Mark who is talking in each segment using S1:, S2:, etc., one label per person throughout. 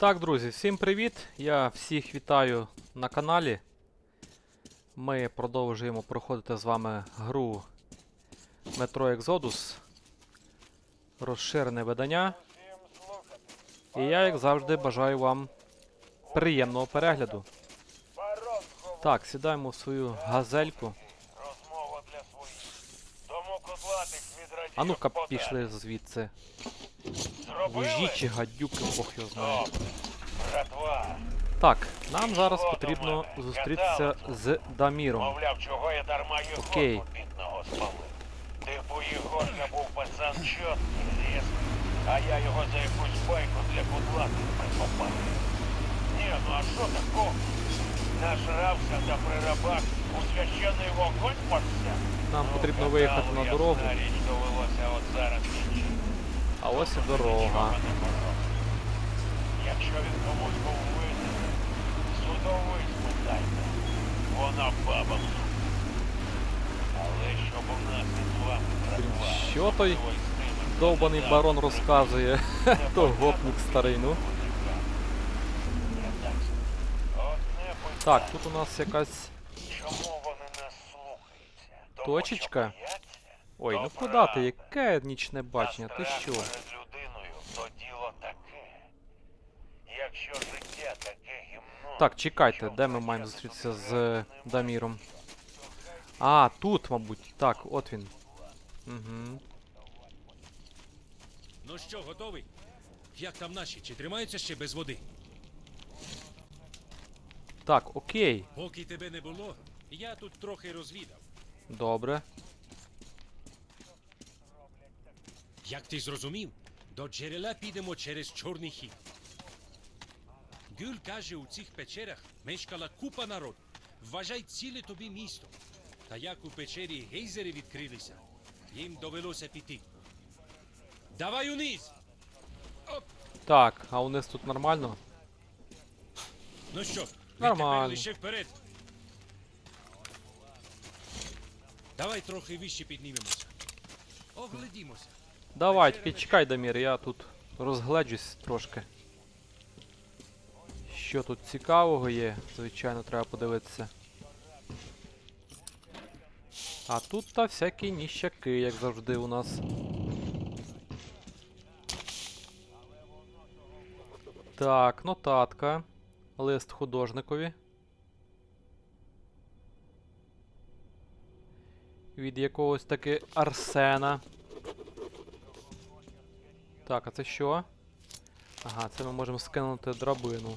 S1: Так, друзі, всім привіт! Я всіх вітаю на каналі. Ми продовжуємо проходити з вами гру Metro Exodus. Розширене видання. І я, як завжди, бажаю вам приємного перегляду. Так, сідаємо в свою газельку. А ну-ка, пішли звідси. Вужі чи гадюки, Бог його знає. Так, нам зараз потрібно зустрітися з Даміром.
S2: мовляв, чого я дарма його
S1: Окей.
S2: спалив. Типу Єгорка був пацан чіткий, різкий, а я його за якусь байку для кудлатих прикопав. Ні, ну а що такого? Нажрався та прирабак у священний вогонь порся.
S1: Нам
S2: Ну,
S1: потрібно виїхати на дорогу.
S2: ясна річ, довелося от зараз кінчити.
S1: А ось і дорога.
S2: Якщо він комусь був винен, судовий спитайте. Вона баба. Але щоб у нас із вами братва,
S1: Що той довбаний барон розказує? То гопник старий, ну.
S2: Так
S1: тут у нас якась. Точечка? Ой, ну
S2: Добра.
S1: куди ти? Яке нічне бачення? Ти що?
S2: перед людиною то діло таке. Якщо життя таке гімно.
S1: Так, чекайте, де ми маємо зустрітися з Даміром? А, тут, мабуть. Так, от він. Угу.
S3: Ну що, готовий? Як там наші? Чи тримаються ще без води?
S1: Так, окей.
S3: Поки тебе не було, я тут трохи розвідав.
S1: Добре.
S3: Як ти зрозумів, до джерела підемо через чорний хід. Гюль каже, у цих печерах мешкала купа народу. Вважай ціле тобі місто. Та як у печері гейзери відкрилися, їм довелося піти. Давай униз!
S1: Так, а у нас тут нормально?
S3: Ну що,
S1: Нормально.
S3: лише вперед. Давай трохи вище піднімемося. Оглядімося.
S1: Давай, тільки чекай, Дамір, я тут розгледжусь трошки. Що тут цікавого є, звичайно, треба подивитися. А тут та всякі ніщаки, як завжди у нас. Так, нотатка. Лист художникові. Від якогось таки Арсена. Так, а це що? Ага, це ми можемо скинути драбину.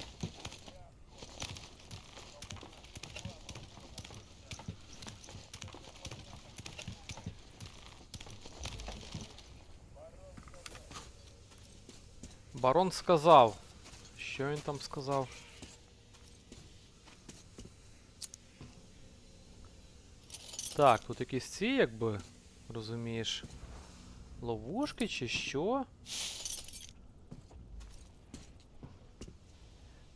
S1: Барон сказав. Що він там сказав? Так, тут якісь ці, якби, розумієш, ловушки чи що?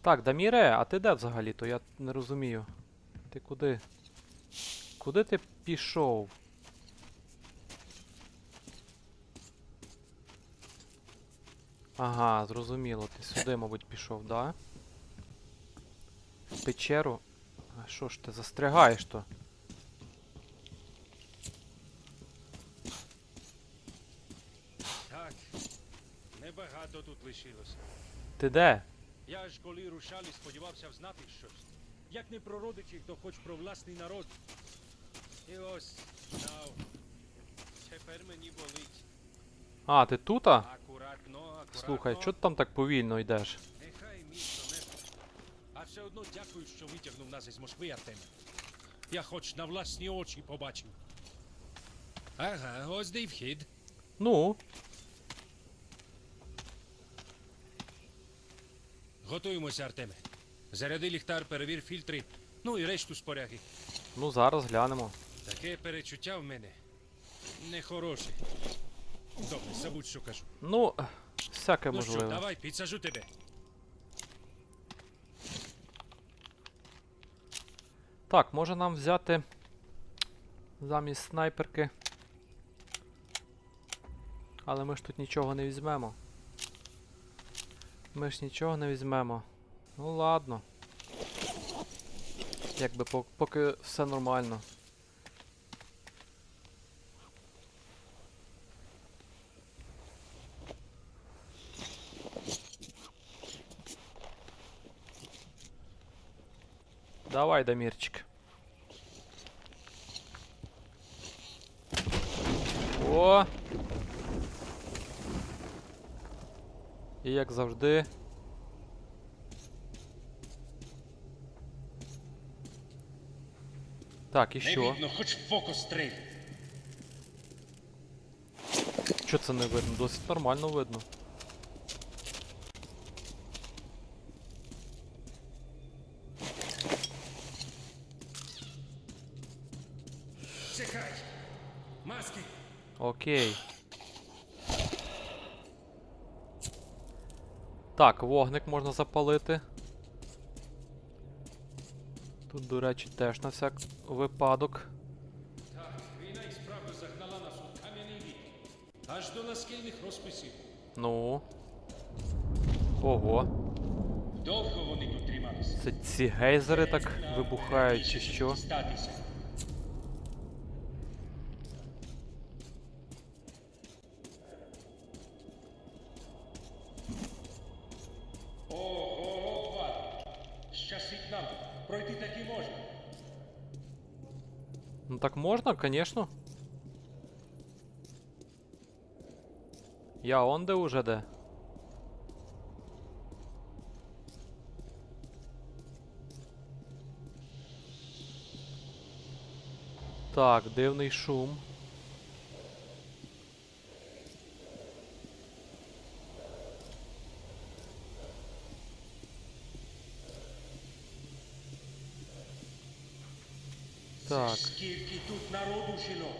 S1: Так, Даміре, а ти де взагалі-то? Я не розумію. Ти куди? Куди ти пішов? Ага, зрозуміло, ти сюди, мабуть, пішов, да? В печеру. А що ж ти застрягаєш то?
S3: Так, небагато тут лишилося.
S1: Ти де?
S3: Я ж коли рушали, сподівався взнати щось. Як не про родичів, то хоч про власний народ. І ось, знав. Тепер мені болить.
S1: А, ти тута?
S3: Акуратно, акуратно.
S1: Слухай, чого ти там так повільно йдеш?
S3: Нехай місто не... А все одно дякую, що витягнув нас із Москви, Артеме. Я хоч на власні очі побачив. Ага, ось де й вхід.
S1: Ну,
S3: Готуємося, Артеме. Заряди ліхтар, перевір фільтри, ну і решту споряги.
S1: ну зараз глянемо.
S3: Таке перечуття в мене нехороше. Добре, забудь, що кажу.
S1: Ну, всяке
S3: Ну що,
S1: можливе.
S3: давай, підсажу тебе.
S1: Так, може нам взяти замість снайперки. Але ми ж тут нічого не візьмемо. Ми ж нічого не візьмемо. Ну ладно. Якби пок- поки все нормально. Давай, Дамірчик. О! І як завжди. Так, і
S3: Не
S1: що?
S3: видно, хоч фокус стрель.
S1: Що це не видно? Досить нормально видно.
S3: Чекай. Маски.
S1: Окей. Так, вогник можна запалити. Тут, до речі, теж на всяк випадок.
S3: Так, війна і справді загнала нас у кам'яний вік. Аж до наскільних розписів.
S1: Ну. Ого.
S3: Довго вони тут трималися.
S1: Це ці гейзери так вибухають чи що?
S3: Статися.
S1: Ну так можна, конечно. Я он де уже де. Так, дивний шум. Так.
S3: Скільки тут народу жінок.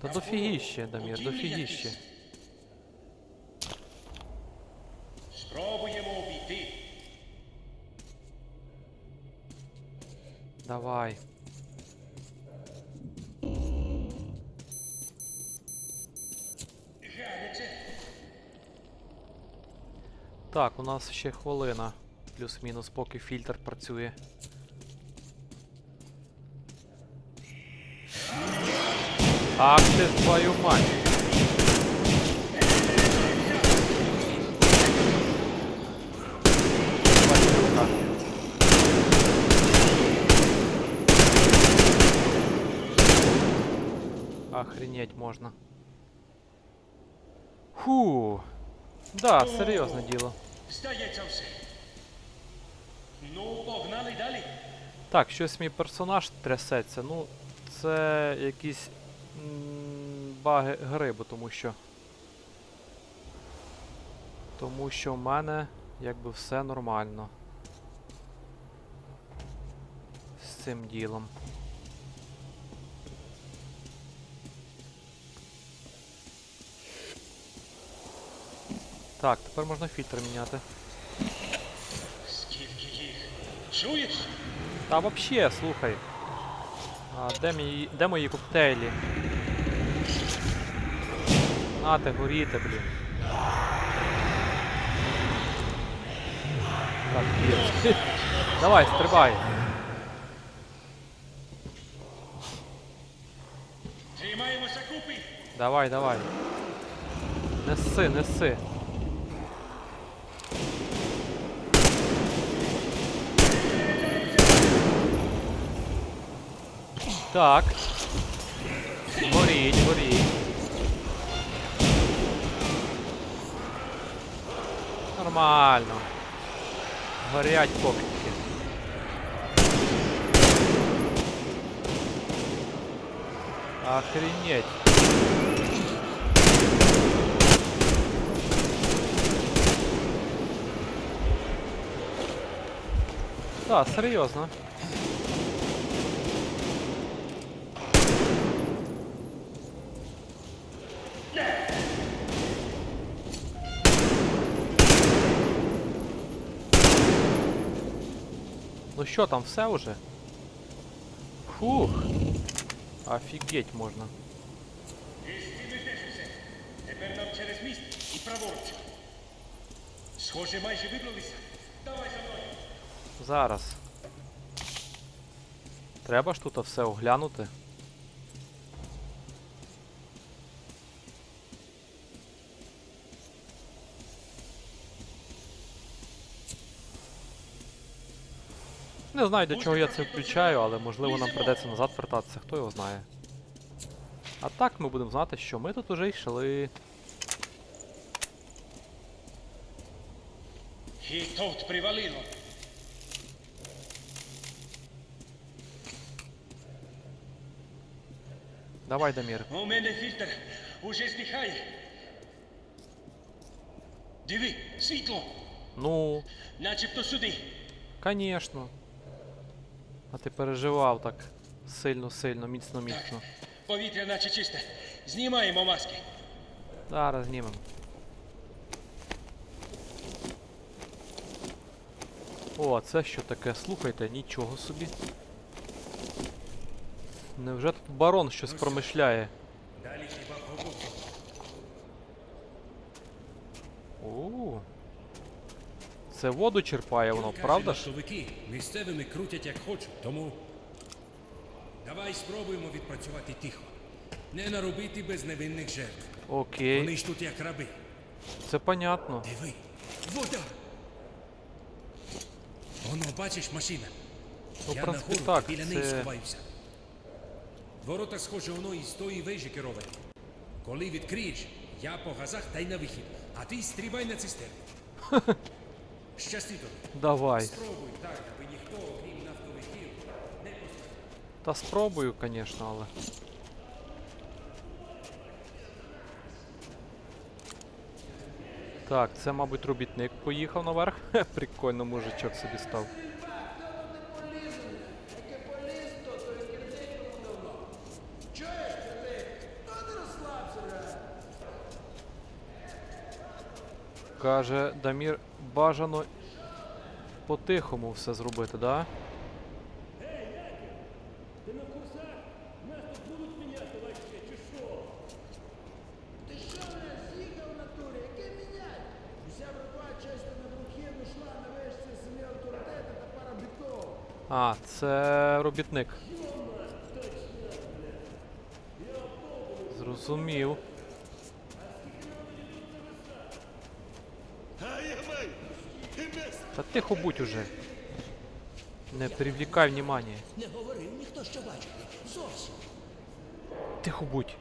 S1: Та дофігіще, Дамір, дофігіще.
S3: Спробуємо обійти.
S1: Давай. Так, у нас ще хвилина. Плюс-мінус, поки фільтр працює. Ах ти твою мать! Батюшка. Охренеть можна. Фу. Да, серйозне діло.
S3: Здається все. Ну, погнали далі.
S1: Так, щось мій персонаж трясеться. Ну, це якісь м, баги гри, бо тому що. Тому що в мене якби все нормально. З цим ділом. Так, тепер можна фільтр міняти.
S3: Скільки їх? Чуєш?
S1: Та вообще, слухай. А де мої. де мої коктейлі? Нате, горіте, блін. Так, є. Давай, стрибай. Давай, давай. Неси, неси. Так. Горіть, горіть. Нормально. Горять покидки. Охренеть. Так, серйозно. Що там, все уже? Фух. Офігеть можна.
S3: Тепер нам через міст і праворуч. Схоже, майже вибралися. Давай за мною.
S1: Зараз. Треба ж тут все оглянути. Не знаю, для чого я це включаю, але можливо нам придеться назад вертатися, хто його знає. А так ми будемо знати, що ми тут уже йшли.
S3: І тут привалило.
S1: Давай, Дамір.
S3: У мене фільтр уже здихає. Диви, світло,
S1: Ну,
S3: начебто сюди.
S1: Конечно. А ти переживав так сильно-сильно, міцно-міцно.
S3: Повітря наче чисте. Знімаємо маски.
S1: Зараз знімемо. О, а це що таке? Слухайте, нічого собі. Невже тут барон щось промишляє?
S3: Далі хіба побув.
S1: О. Це воду черпає воно, правда ж?
S3: Місцевими крутять як хочуть, тому давай спробуємо відпрацювати тихо. Не наробити безневинних жертв.
S1: Окей,
S3: Вони ж тут як раби.
S1: це понятно.
S3: Диви, вода. Воно, бачиш, машина.
S1: Ну,
S3: Я
S1: принципі,
S3: нагору
S1: так,
S3: біля неї
S1: це-
S3: сховаюся. Ворота, схоже, воно із тої вежі кероване. Коли відкриєш, я по газах та й на вихід, а ти стрибай на цистерну. Щасти тобі.
S1: Давай.
S3: Спробуй так, аби ніхто, окрім нафтовиків, не постраждав.
S1: Та спробую, звісно, але. Так, це, мабуть, робітник поїхав наверх. Хе, Прикольно, мужичок собі став. Каже, Дамір, бажано по-тихому все зробити, да?
S4: Ти що не з'їхав Та
S1: тихо будь уже. Не привлікай внимання.
S4: Не говорив ніхто, що бачити. Зовсім.
S1: Тихо будь.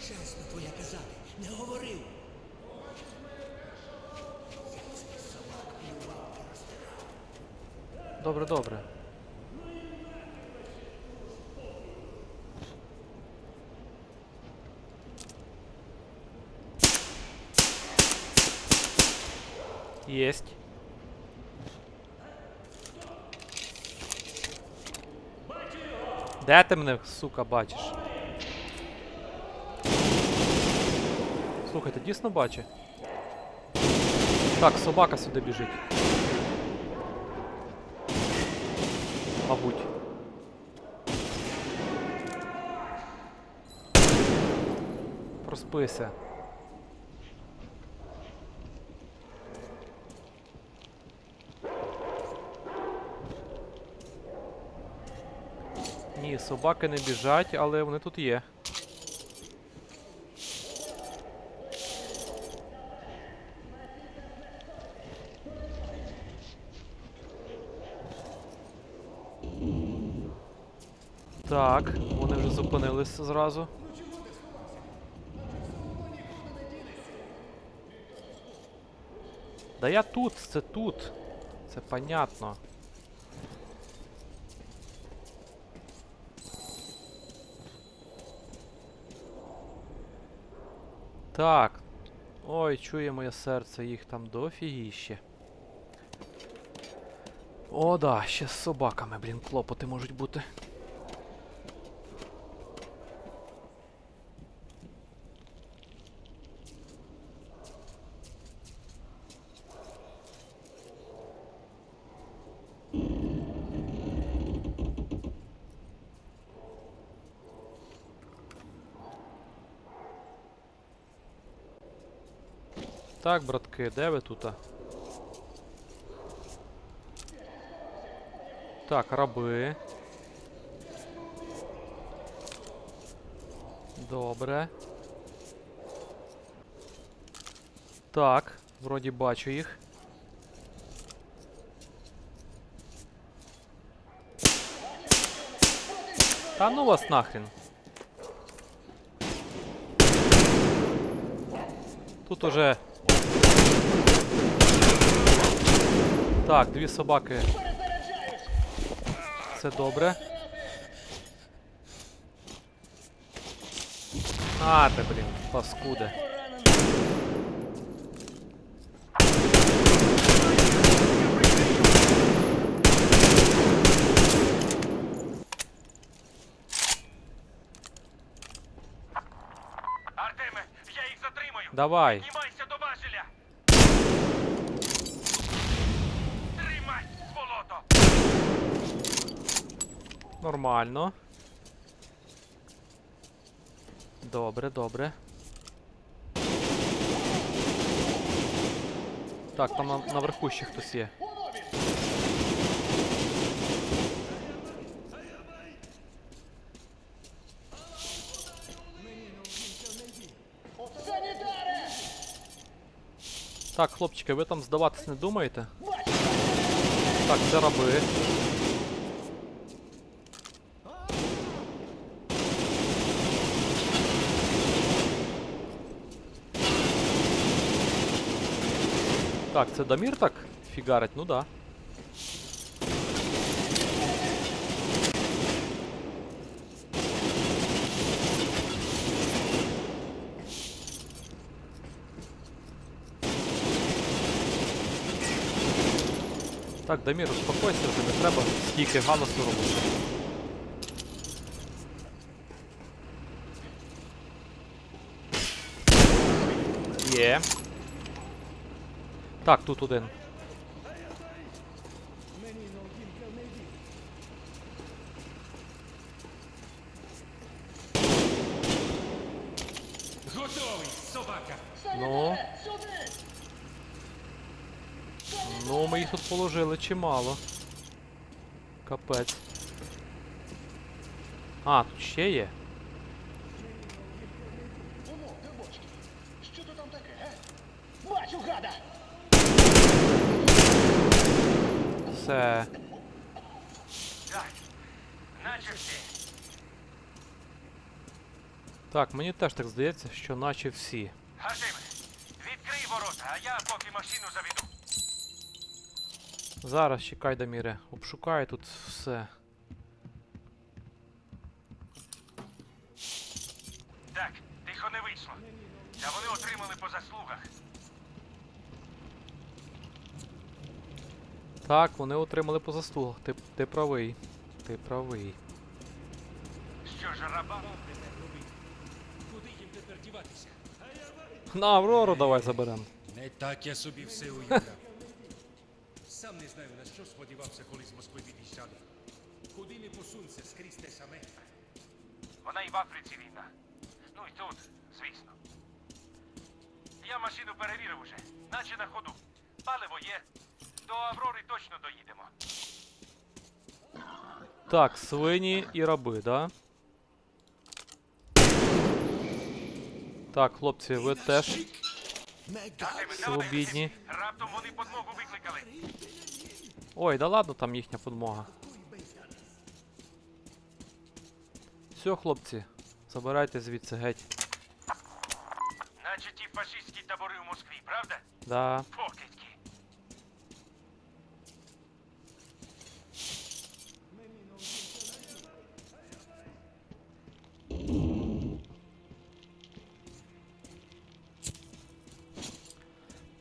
S4: Чесно твоя казати. Не говорив.
S1: Добре, добре. Єсть. Де ти мене, сука, бачиш? Слухай, ти дійсно бачиш? Так, собака сюди біжить. Мабуть. Проспися. Собаки не біжать, але вони тут є. Так, вони вже зупинилися зразу. Да я тут, це тут. Це понятно. Так. Ой, чує моє серце, їх там дофігіще. О, да, ще з собаками, блін, клопоти можуть бути. Так, братки, де ви тут? А? Так, раби. Добре. Так, вроде бачу их. А ну вас нахрен. Тут уже Так, дві собаки. Це добре. А, ти, блін, паскуди.
S2: Артеме, я їх затримаю.
S1: Давай. Нормально. Добре, добре. Так, там на, наверху ще хтось є. Так, хлопчики, ви там здаватись не думаєте? Так, це раби. Так, це Дамір так фігарить, ну да. Так, Дамір, успокойся вже, не треба стільки галасу робити. Є. Так, тут один.
S3: Готовий, собака.
S1: Ну. Ну, ми їх тут положили чимало. Капець. А, тут ще є.
S5: Воно, де бочки? Що то там таке, га? Бачу, гада!
S1: Все.
S2: Так,
S1: мені теж так здається, що наче всі.
S2: Артеме, відкрий ворота, а я поки машину заведу.
S1: Зараз чекай, Даміре. Обшукаю тут все.
S2: Так, тихо не вийшло. Та вони отримали по заслугах.
S1: Так, вони отримали по заслугах. Ти, ти правий. Ти правий.
S2: Що ж, раба?
S3: Куди їм тепер діватися?
S1: На Аврору давай заберем.
S3: Не так я собі все уявляв. Сам не знаю, на що сподівався, коли з Москви від'їжджали. Куди не посунься, скрізь те саме.
S2: Вона і в Африці війна. Ну і тут, звісно. Я машину перевірив уже, наче на ходу. Паливо є. До Аврори точно доїдемо.
S1: Так, свині і раби, да? Так, хлопці, ви теж свобідні.
S2: Раптом вони подмогу викликали.
S1: Ой, да ладно, там їхня подмога. Все, хлопці, забирайте звідси геть.
S2: Наче ті фашистські табори у Москві, правда?
S1: Да.
S2: Покидьки.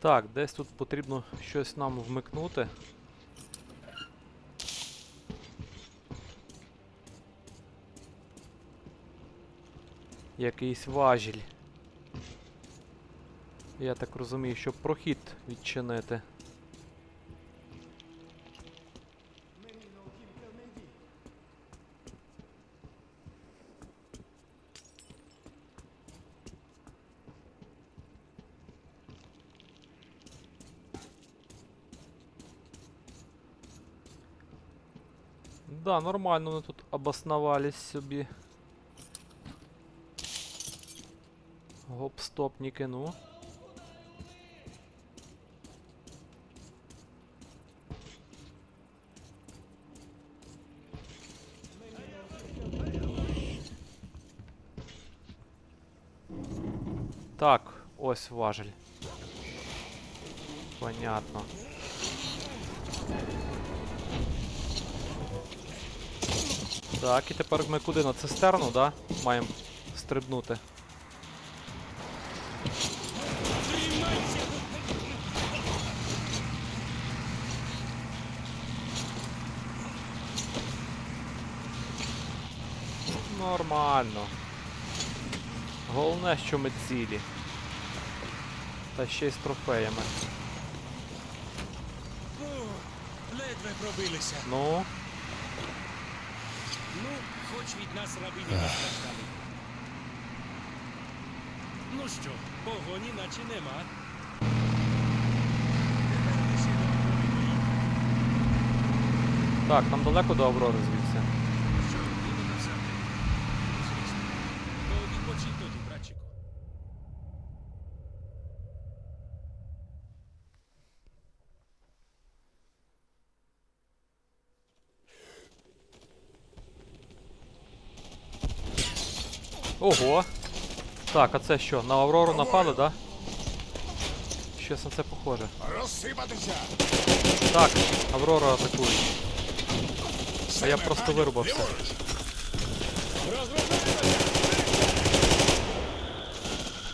S1: Так, десь тут потрібно щось нам вмикнути. Якийсь важіль. Я так розумію, щоб прохід відчинити. Да, нормально вони тут обосновались собі. Гоп-стопніки, ну. Так, ось важель. Понятно. Так, і тепер ми куди? На цистерну, да? Маємо стрибнути. Нормально. Головне, що ми цілі. Та ще й з трофеями.
S3: Ледве пробилися.
S1: Ну,
S3: хоч від нас раби не постраждали. Ну що, погоні наче нема.
S1: Так, нам далеко до Аврори звідси.
S3: Що, їдемо в Сарди? Звісно. То відпочинь тоді, братчику.
S1: Ого! Так, а це що? На Аврору напали, да? Щось на це похоже.
S6: Розсипатися!
S1: Так, Аврору атакують. А я просто вирубався.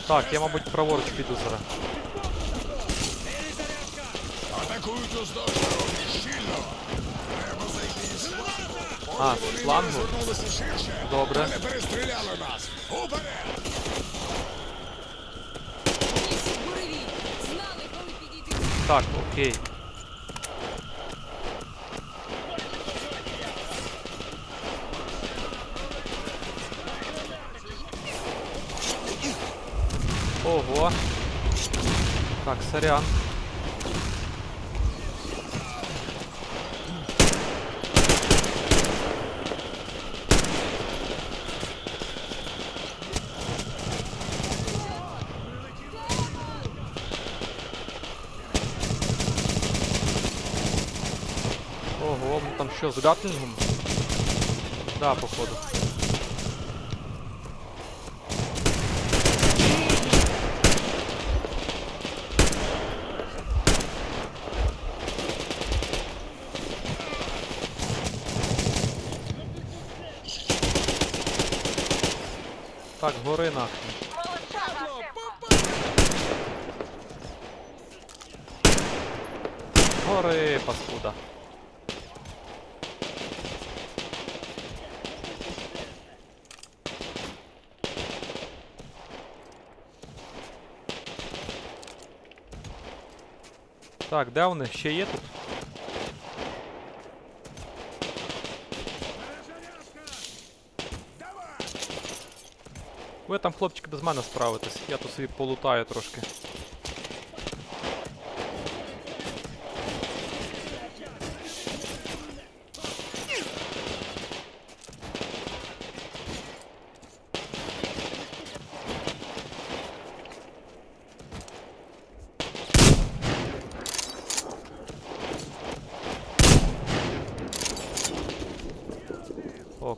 S1: Так, я, мабуть, праворуч піду зараз.
S6: Атакують уздовж дороги щільно!
S1: А, з флангу? Добре.
S6: перестріляли нас! Уперед!
S1: Так, окей. Ого. Так, сорян. Ого, ну там що, з гатлінгом? Да, походу. Так, гори нахуй. Гори, паскуда. Так, де вони? Ще є тут? Ви там, хлопчики, без мене справитесь. Я тут собі полутаю трошки.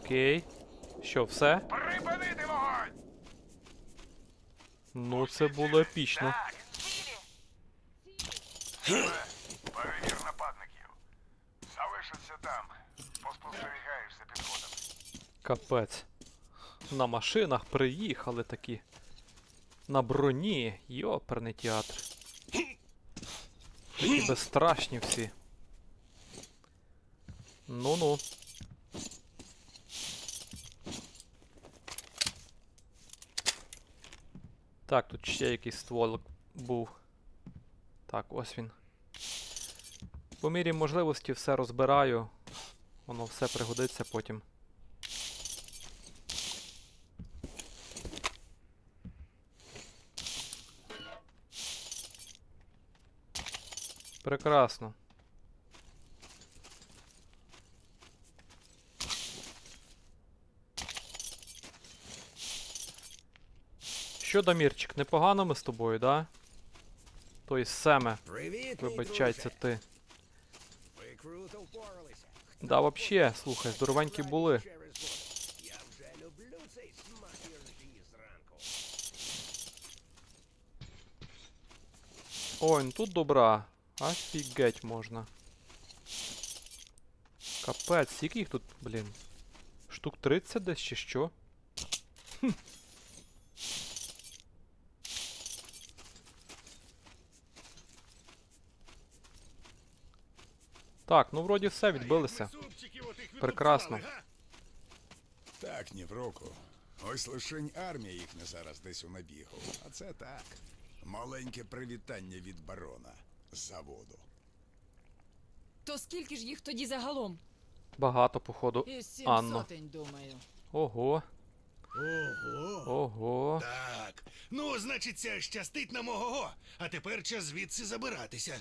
S1: Окей. Що, все?
S6: Припинити вогонь!
S1: Ну, це було епічно.
S6: Перевір нападників. Залишися там. Поспостерігаєш за підходом.
S1: Капець. На машинах приїхали такі. На броні. Йоперний театр. Такі безстрашні всі. Ну-ну. Так, тут ще якийсь стволик був. Так, ось він. По мірі можливості все розбираю. Воно все пригодиться потім. Прекрасно. Що, Дамірчик, непогано ми з тобою, да? Тобто Семе, вибачайся ти. Да, вообще, слухай, здоровенькі були. Ой, ну тут добра. Офігеть можна. Капець, скільки їх тут, блін? Штук 30 десь чи що? Хм. Так, ну вроді все відбилися. Прекрасно.
S6: Так, ні в року. Ось лишень армія їхня зараз десь у набігу. А це так. Маленьке привітання від барона з заводу.
S7: То скільки ж їх тоді загалом?
S1: Багато, походу.
S7: Із сім
S1: Анно.
S7: сотень, думаю.
S1: Ого,
S8: Ого.
S1: ого.
S8: Так. Ну, значиться, щастить нам ого. А тепер час звідси забиратися.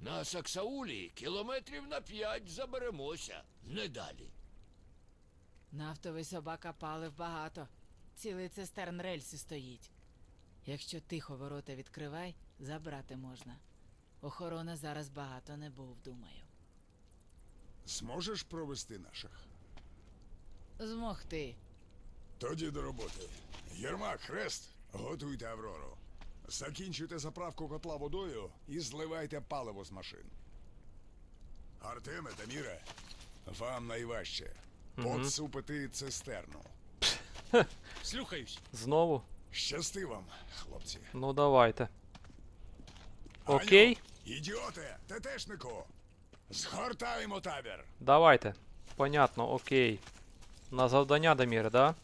S9: На Саксаулі кілометрів на п'ять заберемося, не далі.
S10: Нафтовий собака палив багато. Цілий цистерн рельси стоїть. Якщо тихо ворота відкривай, забрати можна. Охорона зараз багато не був, думаю.
S6: Зможеш провести наших?
S10: Змогти.
S6: Тоді до роботи. Єрмак, хрест, готуйте Аврору. Закінчуйте заправку котла водою і зливайте паливо з машин. Артеме, Даміре, вам найважче. Подсупити цистерну.
S3: Слухаюсь.
S1: Знову?
S6: Щасти вам, хлопці.
S1: Ну давайте. Окей,
S6: Ідіоте, тетешнику! Згортаємо табір!
S1: давайте. Понятно, окей. На завдання, Даміре, да?